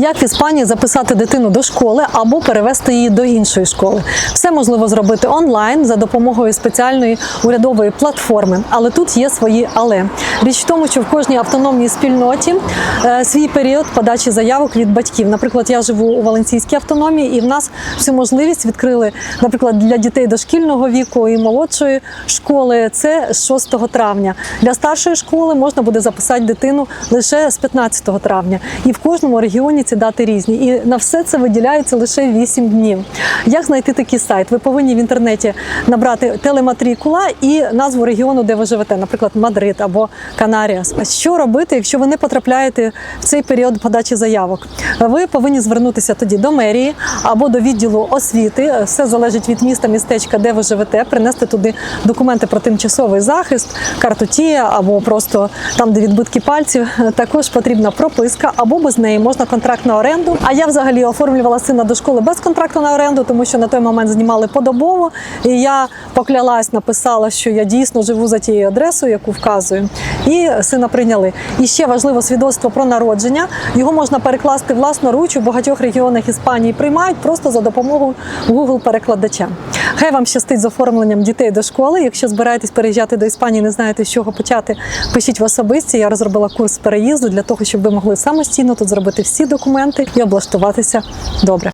Як в Іспанії записати дитину до школи або перевести її до іншої школи? Все можливо зробити онлайн за допомогою спеціальної урядової платформи. Але тут є свої але. Річ в тому, що в кожній автономній спільноті е, свій період подачі заявок від батьків. Наприклад, я живу у Валенційській автономії, і в нас цю можливість відкрили, наприклад, для дітей дошкільного віку і молодшої школи. Це з 6 травня. Для старшої школи можна буде записати дитину лише з 15 травня. І в кожному регіоні ці дати різні. І на все це виділяється лише 8 днів. Як знайти такий сайт? Ви повинні в інтернеті набрати телематрікула і назву регіону, де ви живете, наприклад, Мадрид або Канаріас. Що робити, якщо ви не потрапляєте в цей період подачі заявок? Ви повинні звернутися тоді до мерії або до відділу освіти. Все залежить від міста, містечка, де ви живете, принести туди документи про тимчасовий захист, карту Тія або просто там, де відбитки пальців. Також потрібна прописка, або без неї можна контракт на оренду. А я взагалі оформлювала сина до школи без контракту на оренду, тому що на той момент знімали подобово. І я поклялась, написала, що я дійсно живу за тією адресою, яку вказую. І сина прийняли. І ще важливо свідоцтво про народження. Його можна перекласти власноруч у багатьох регіонах Іспанії. Приймають просто за допомогою Google перекладача. Хай вам щастить з оформленням дітей до школи. Якщо збираєтесь переїжджати до Іспанії, не знаєте, з чого почати, пишіть в особисті. Я розробила курс переїзду для того, щоб ви могли самостійно тут зробити всі документи і облаштуватися добре.